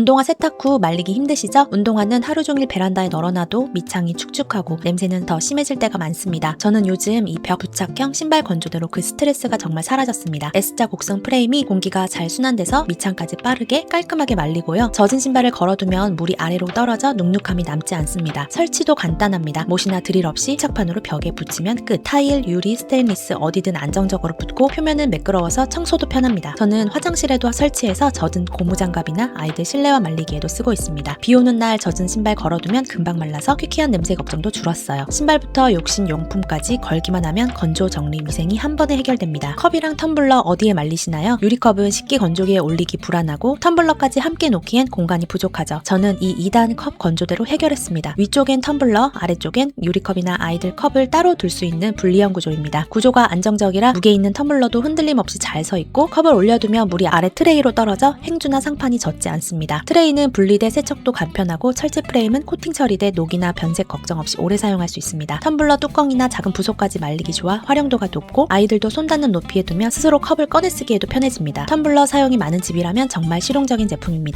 운동화 세탁 후 말리기 힘드시죠? 운동화는 하루 종일 베란다에 널어놔도 밑창이 축축하고 냄새는 더 심해질 때가 많습니다. 저는 요즘 이 벽 부착형 신발 건조대로 그 스트레스가 정말 사라졌습니다. S자 곡선 프레임이 공기가 잘 순환돼서 밑창까지 빠르게 깔끔하게 말리고요. 젖은 신발을 걸어두면 물이 아래로 떨어져 눅눅함이 남지 않습니다. 설치도 간단합니다. 못이나 드릴 없이 착판으로 벽에 붙이면 끝. 타일, 유리, 스테인리스 어디든 안정적으로 붙고 표면은 매끄러워서 청소도 편합니다. 저는 화장실에도 설치해서 젖은 고무장갑이나 아이들 실내 화 말리기에도 쓰고 있습니다. 비 오는 날 젖은 신발 걸어두면 금방 말라서 퀴퀴한 냄새 걱정도 줄었어요. 신발부터 욕실 용품까지 걸기만 하면 건조 정리 위생이 한 번에 해결됩니다. 컵이랑 텀블러 어디에 말리시나요? 유리컵은 식기 건조기에 올리기 불안하고 텀블러까지 함께 놓기엔 공간이 부족하죠. 저는 이 2단 컵 건조대로 해결했습니다. 위쪽엔 텀블러, 아래쪽엔 유리컵이나 아이들 컵을 따로 둘 수 있는 분리형 구조입니다. 구조가 안정적이라 무게 있는 텀블러도 흔들림 없이 잘 서 있고 컵을 올려두면 물이 아래 트레이로 떨어져 행주나 상판이 젖지 않 트레이는 분리돼 세척도 간편하고 철제 프레임은 코팅 처리돼 녹이나 변색 걱정 없이 오래 사용할 수 있습니다. 텀블러 뚜껑이나 작은 부속까지 말리기 좋아 활용도가 높고 아이들도 손 닿는 높이에 두면 스스로 컵을 꺼내 쓰기에도 편해집니다. 텀블러 사용이 많은 집이라면 정말 실용적인 제품입니다.